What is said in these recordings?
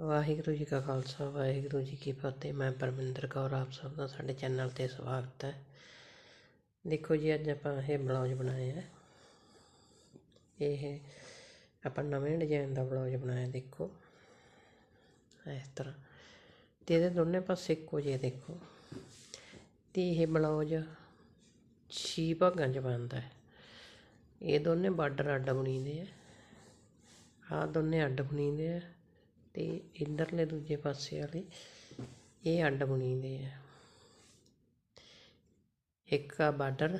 ਵਾਹਿਗੁਰੂ ਜੀ ਕਾ ਖਾਲਸਾ, ਵਾਹਿਗੁਰੂ ਜੀ ਕੀ ਫਤਿਹ। ਮੈਂ ਪਰਮਿੰਦਰ ਕੌਰ, ਆਪ ਸਭ ਦਾ ਸਾਡੇ ਚੈਨਲ ਤੇ ਸਵਾਗਤ ਹੈ। ਦੇਖੋ ਜੀ, ਅੱਜ ਆਪਾਂ ਇਹ ਬਲੌਜ ਬਣਾਇਆ ਆ ਇਹ ਆਪਾਂ ਨਵੇਂ ਡਿਜ਼ਾਈਨ ਦਾ ਬਲੌਜ ਬਣਾਇਆ, ਦੇਖੋ। ਇਸ ਤਰ੍ਹਾਂ। ਤੇ ਇਹਦੇ ਦੋਨੇ ਪਾਸੇ ਇੱਕੋ ਜਿਹੇ, ਦੇਖੋ। ਤੇ ਇਹ ਬਲੌਜ ਛੇ ਭਾਗਾਂ 'ਚ ਬਣਦਾ ਹੈ। ਇਹ ਦੋਨੇ ਬਾਰਡਰ ਅੱਡ ਬਣੀਦੇ ਆ। ਆਹ ਦੋਨੇ ਅੱਡ ਬਣੀਦੇ ਆ। ਅਤੇ ਇੱਧਰਲੇ ਦੂਜੇ ਪਾਸੇ ਵਾਲੇ, ਇਹ ਅੱਡ ਬਣੀਦੇ ਆ। ਇੱਕ ਆ ਬਾਰਡਰ,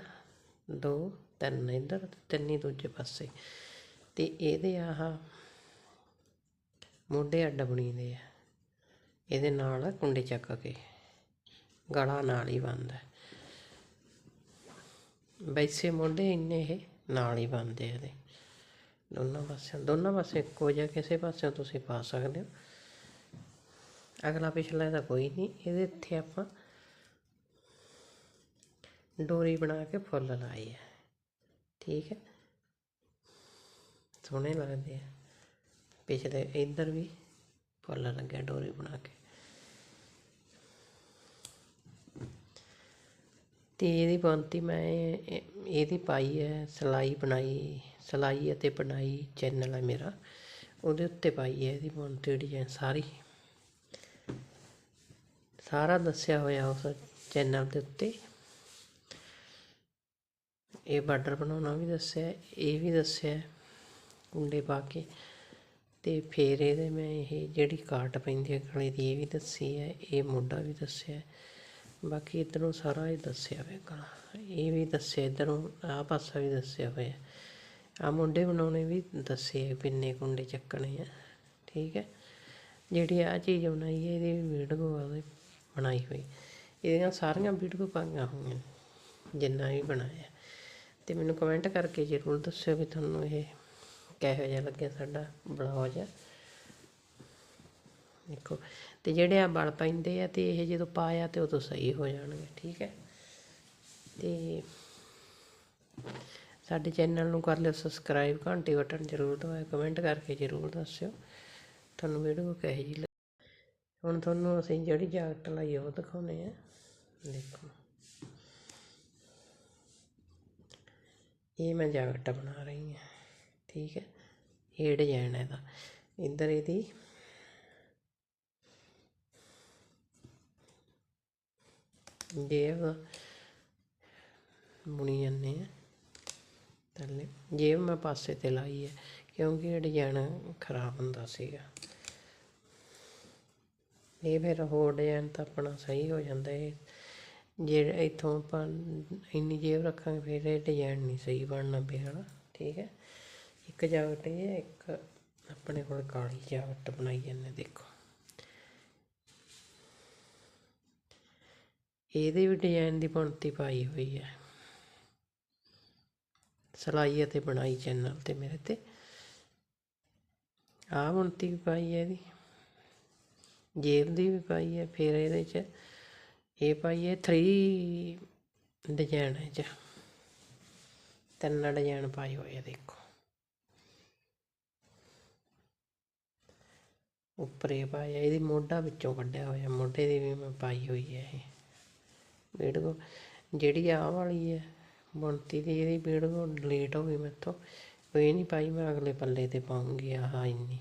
ਦੋ ਤਿੰਨ ਇਧਰ ਤਿੰਨ ਹੀ ਦੂਜੇ ਪਾਸੇ। ਅਤੇ ਇਹਦੇ ਆਹ ਮੋਢੇ ਅੱਡ ਬਣੀਦੇ ਆ। ਇਹਦੇ ਨਾਲ ਕੁੰਡੇ ਚੱਕ ਕੇ ਗਲਾ ਨਾਲ ਹੀ ਬੰਨਦਾ ਵੈਸੇ ਮੋਢੇ ਇੰਨੇ ਇਹ ਨਾਲ ਹੀ ਬੰਨਦੇ ਆ ਇਹਦੇ। ਦੋਨਾਂ ਪਾਸਿਆਂ, ਦੋਨਾਂ ਪਾਸੇ ਇੱਕੋ ਜਿਹਾ ਕਿਸੇ ਪਾਸਿਓਂ ਤੁਸੀਂ ਪਾ ਸਕਦੇ ਹੋ। ਅਗਲਾ ਪਿਛਲਾ ਇਹਦਾ ਕੋਈ ਨਹੀਂ, ਇਹਦੇ ਇੱਥੇ ਆਪਾਂ ਡੋਰੀ ਬਣਾ ਕੇ ਫੁੱਲ ਲਾਏ ਹੈ ਠੀਕ ਹੈ? ਸੋਹਣੇ ਲੱਗਦੇ ਆ। ਪਿਛਲੇ ਇੱਧਰ ਵੀ ਫੁੱਲ ਲੱਗਿਆ ਡੋਰੀ ਬਣਾ ਕੇ। ਤੇ ਇਹਦੀ ਬੰਤੀ ਮੈਂ ਇਹਦੀ ਪਾਈ ਹੈ, ਸਲਾਈ ਬਣਾਈ ਸਿਲਾਈ ਅਤੇ ਬਣਾਈ ਚੈਨਲ ਹੈ ਮੇਰਾ। ਉਹਦੇ ਉੱਤੇ ਪਾਈ ਹੈ ਇਹਦੀ ਬੰਤੀ ਡਿਜ਼ਾਈਨ ਸਾਰੀ। ਸਾਰਾ ਦੱਸਿਆ ਹੋਇਆ ਉਸ ਚੈਨਲ ਦੇ ਉੱਤੇ। ਇਹ ਬਾਰਡਰ ਬਣਾਉਣਾ ਵੀ ਦੱਸਿਆ, ਇਹ ਵੀ ਦੱਸਿਆ ਕੁੰਡੇ ਪਾ ਕੇ। ਤੇ ਫਿਰ ਇਹਦੇ ਮੈਂ ਇਹ ਜਿਹੜੀ ਕਾਟ ਪੈਂਦੀ ਹੈ ਗਲੇ ਦੀ, ਇਹ ਵੀ ਦੱਸੀ ਹੈ, ਇਹ ਮੋਢਾ ਵੀ ਦੱਸਿਆ। ਬਾਕੀ ਇੱਧਰੋਂ ਸਾਰਾ ਇਹ ਦੱਸਿਆ ਹੋਇਆ ਗਲਾ। ਇਹ ਵੀ ਦੱਸਿਆ, ਇੱਧਰੋਂ ਆਹ ਪਾਸਾ ਵੀ ਦੱਸਿਆ ਹੋਇਆ। ਆ ਮੁੰਡੇ ਬਣਾਉਣੇ ਵੀ ਦੱਸੇ ਆ ਕਿੰਨੇ ਕੁੰਡੇ ਚੱਕਣੇ ਆ, ਠੀਕ ਹੈ। ਜਿਹੜੀ ਆ ਚੀਜ਼ ਬਣਾਈ ਹੈ ਇਹਦੀ ਵੀਡੀਓ ਆ ਬਣਾਈ ਹੋਈ। ਇਹਦੀਆਂ ਸਾਰੀਆਂ ਵੀਡੀਓ ਪਾਈਆਂ ਹੋਈਆਂ, ਜਿੰਨਾ ਵੀ ਬਣਾਇਆ। ਤੇ ਮੈਨੂੰ ਕਮੈਂਟ ਕਰਕੇ ਜ਼ਰੂਰ ਦੱਸਿਓ ਵੀ ਤੁਹਾਨੂੰ ਇਹ ਕਿਹੋ ਜਿਹਾ ਲੱਗਿਆ ਸਾਡਾ ਬਲੌਜ ਦੇਖੋ, ਤੇ ਜਿਹੜੇ ਆ ਬਲ ਪੈਂਦੇ ਆ, ਤੇ ਇਹ ਜਦੋਂ ਪਾਇਆ ਤੇ ਉਦੋਂ ਸਹੀ ਹੋ ਜਾਣਗੇ, ਠੀਕ ਹੈ। ਤੇ ਸਾਡੇ ਚੈਨਲ ਨੂੰ ਕਰ ਲਿਓ ਸਬਸਕ੍ਰਾਈਬ, ਘੰਟੀ ਬਟਨ ਜ਼ਰੂਰ ਦਬਾਇਓ ਕਮੈਂਟ ਕਰਕੇ ਜ਼ਰੂਰ ਦੱਸਿਓ। ਤੁਹਾਨੂੰ ਵੀਡੀਓ ਕਿਹੋ ਜਿਹੀ ਲੱਗੀ ਹੁਣ ਤੁਹਾਨੂੰ ਅਸੀਂ ਜਿਹੜੀ ਜੈਕਟ ਲਾਈ ਉਹ ਦਿਖਾਉਨੇ ਆ। ਦੇਖੋ। ਇਹ ਮੈਂ ਜੈਕਟ ਬਣਾ ਰਹੀ ਹਾਂ ਠੀਕ ਹੈ? ਇਹ ਡਿਜ਼ਾਈਨ ਹੈ ਇਹਦਾ। ਇੱਧਰ ਇਹਦੀ ਜੇਬ ਬੁਣੀ ਜਾਂਦੇ ਆ। ਜੇਬ ਮੈਂ ਪਾਸੇ ਤੇ ਲਾਈ ਹੈ, ਕਿਉਂਕਿ ਇਹ ਡਿਜ਼ਾਈਨ ਖਰਾਬ ਹੁੰਦਾ ਸੀਗਾ। ਇਹ ਫਿਰ ਹੋਰ ਡਿਜ਼ਾਈਨ ਤਾਂ ਆਪਣਾ ਸਹੀ ਹੋ ਜਾਂਦਾ ਇਹ ਜੇ ਇੱਥੋਂ ਆਪਾਂ ਇੰਨੀ ਜੇਬ ਰੱਖਾਂਗੇ, ਫਿਰ ਇਹ ਡਿਜ਼ਾਈਨ ਨਹੀਂ ਸਹੀ ਬਣਨਾ ਪਿਆ ਠੀਕ ਹੈ। ਇੱਕ ਜਾਕਟ ਇਹ ਹੈ, ਇੱਕ ਆਪਣੇ ਕੋਲ ਕਾਲੀ ਜਾਕਟ ਬਣਾਈ ਜਾਂਦੇ ਦੇਖੋ। ਇਹਦੇ ਵੀ ਡਿਜ਼ਾਈਨ ਦੀ ਬਣਤੀ ਪਾਈ ਹੋਈ ਹੈ। ਸਿਲਾਈ ਅਤੇ ਬਣਾਈ ਚੈਨਲ ਤੇ ਮੇਰੇ ਤੇ। ਆ ਬਣਤੀ ਵੀ ਪਾਈ ਹੈ ਇਹਦੀ। ਜੇਬ ਦੀ ਵੀ ਪਾਈ ਹੈ, ਫਿਰ ਇਹਦੇ ਚ ਇਹ ਪਾਈ ਹੈ 3 ਡਿਜ਼ਾਈਨ ਹੈ ਚ। ਤਿੰਨ ਡਿਜ਼ਾਈਨ ਪਾਈ ਹੋਈ ਹੈ ਦੇਖੋ। ਉੱਪਰ ਇਹ ਪਾਇਆ, ਇਹਦੀ ਮੋਢਾ ਵਿੱਚੋਂ ਕੱਢਿਆ ਹੋਇਆ, ਮੋਢੇ ਦੀ ਵੀ ਮੈਂ ਪਾਈ ਹੋਈ ਹੈ ਇਹ। ਵੀਡੀਓ ਜਿਹੜੀ ਆਹ ਵਾਲੀ ਹੈ ਬਣਤੀ ਦੀ ਇਹਦੀ ਵੀਡੀਓ ਡਿਲੀਟ ਹੋ ਗਈ ਮੇਰੇ ਤੋਂ ਇਹ ਨਹੀਂ ਪਾਈ ਮੈਂ ਅਗਲੇ ਪੱਲੇ ਤੇ ਪਾਉਂਗੀ ਆਹ ਇੰਨੀ।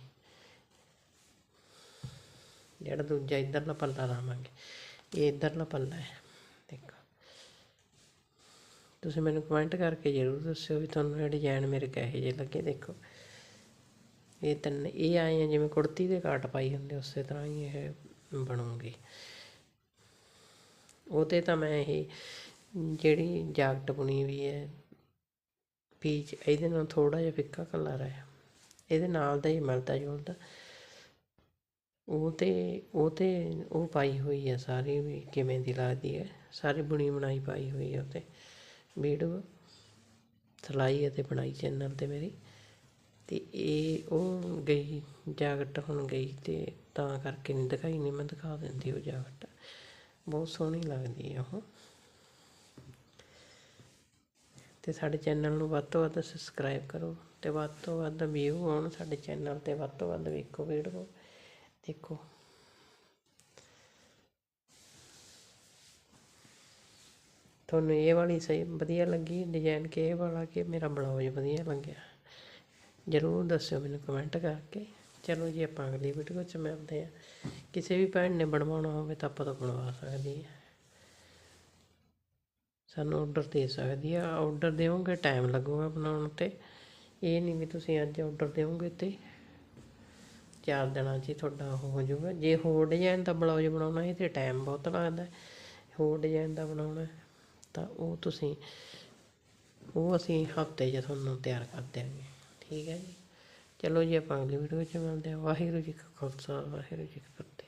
ਜਿਹੜਾ ਦੂਜਾ ਇੱਧਰਲਾ ਪੱਲਾ ਲਾਵਾਂਗੇ। ਇਹ ਇੱਧਰਲਾ ਪੱਲਾ ਹੈ, ਦੇਖੋ। ਤੁਸੀਂ ਮੈਨੂੰ ਕਮੈਂਟ ਕਰਕੇ ਜ਼ਰੂਰ ਦੱਸਿਓ ਵੀ ਤੁਹਾਨੂੰ ਇਹ ਡਿਜ਼ਾਈਨ ਮੇਰੇ ਕਿਹੋ ਜਿਹੇ ਲੱਗੇ, ਦੇਖੋ। ਇਹ ਤਿੰਨ ਇਹ ਆਏ ਆ ਜਿਵੇਂ ਕੁੜਤੀ ਦੇ ਕਾਟ ਪਾਈ ਹੁੰਦੇ, ਉਸੇ ਤਰ੍ਹਾਂ ਹੀ ਇਹ ਬਣੂਗੀ। ਉਹਤੇ ਤਾਂ ਮੈਂ ਇਹ ਜਿਹੜੀ ਜਾਕਟ ਬੁਣੀ ਵੀ ਹੈ, ਪੀਚ, ਇਹਦੇ ਨਾਲ ਥੋੜਾ ਜਿਹਾ ਫਿੱਕਾ ਕਲਰ ਹੈ। ਇਹਦੇ ਨਾਲ ਦਾ ਹੀ ਮਿਲਦਾ ਜੁਲਦਾ ਉਹ ਤੇ ਉਹ ਤੇ ਉਹ ਪਾਈ ਹੋਈ ਹੈ ਸਾਰੀ ਵੀ, ਕਿਵੇਂ ਦੀ ਲੱਗਦੀ ਹੈ। ਸਾਰੀ ਬੁਣੀ ਬਣਾਈ ਪਾਈ ਹੋਈ ਹੈ ਉਤੇ। ਵੀਡੀਓ ਸਿਲਾਈ ਅਤੇ ਬਣਾਈ ਚੈਨਲ ਤੇ ਮੇਰੀ। ਤੇ ਇਹ, ਉਹ ਗਈ ਜਾਕਟ ਹੁਣ ਗਈ ਤੇ ਤਾਂ ਕਰਕੇ ਨਹੀਂ ਦਿਖਾਈ, ਨਹੀਂ ਮੈਂ ਦਿਖਾ ਦਿੰਦੀ ਉਹ ਜਾਕਟ। ਬਹੁਤ ਸੋਹਣੀ ਲੱਗਦੀ ਹੈ ਉਹ। ਤੇ ਸਾਡੇ ਚੈਨਲ ਨੂੰ ਵੱਧ ਤੋਂ ਵੱਧ ਸਬਸਕ੍ਰਾਈਬ ਕਰੋ ਤੇ ਵੱਧ ਤੋਂ ਵੱਧ ਵਿਊ ਆਉਣ ਸਾਡੇ ਚੈਨਲ ਤੇ ਵੱਧ ਤੋਂ ਵੱਧ ਵੇਖੋ ਵੀਡੀਓ ਦੇਖੋ। ਤੁਹਾਨੂੰ ਇਹ ਵਾਲੀ ਸਹੀ ਵਧੀਆ ਲੱਗੀ ਡਿਜ਼ਾਈਨ ਕਿ ਇਹ ਵਾਲਾ ਕਿ ਮੇਰਾ ਬਲਾਉਜ਼ ਵਧੀਆ ਲੱਗਿਆ, ਜ਼ਰੂਰ ਦੱਸਿਓ ਮੈਨੂੰ ਕਮੈਂਟ ਕਰਕੇ। ਚਲੋ ਜੀ, ਆਪਾਂ ਅਗਲੀ ਵੀਡੀਓ 'ਚ ਮਿਲਦੇ ਹਾਂ। ਕਿਸੇ ਵੀ ਭੈਣ ਨੇ ਬਣਵਾਉਣਾ ਹੋਵੇ ਤਾਂ ਆਪਾਂ ਤੋਂ ਬਣਵਾ ਸਕਦੀ ਹਾਂ। ਸਾਨੂੰ ਆਰਡਰ ਦੇ ਸਕਦੀ ਆ। ਆਰਡਰ ਦਿਓਗੇ ਟਾਈਮ ਲੱਗੂਗਾ ਬਣਾਉਣ ਤੇ। ਇਹ ਨਹੀਂ ਵੀ ਤੁਸੀਂ ਅੱਜ ਆਰਡਰ ਦਿਓਗੇ ਤੇ ਚਾਰ ਦਿਨਾਂ 'ਚ ਹੀ ਤੁਹਾਡਾ ਉਹ ਹੋ ਜਾਊਗਾ। ਜੇ ਹੋਰ ਡਿਜ਼ਾਈਨ ਦਾ ਬਲਾਉਜ਼ ਬਣਾਉਣਾ ਹੈ ਤੇ ਟਾਈਮ ਬਹੁਤ ਲੱਗਦਾ। ਹੋਰ ਡਿਜ਼ਾਈਨ ਦਾ ਬਣਾਉਣਾ, ਤਾਂ ਉਹ ਤੁਸੀਂ, ਉਹ ਅਸੀਂ ਹਫ਼ਤੇ 'ਚ ਤੁਹਾਨੂੰ ਤਿਆਰ ਕਰ ਦਿਆਂਗੇ। ਠੀਕ ਹੈ ਜੀ? ਚਲੋ ਜੀ, ਆਪਾਂ ਅਗਲੀ ਵੀਡੀਓ 'ਚ ਮਿਲਦੇ ਹਾਂ। ਵਾਹਿਗੁਰੂ ਜੀ ਕਾ ਖਾਲਸਾ, ਵਾਹਿਗੁਰੂ ਜੀ ਕੀ ਫਤਿਹ।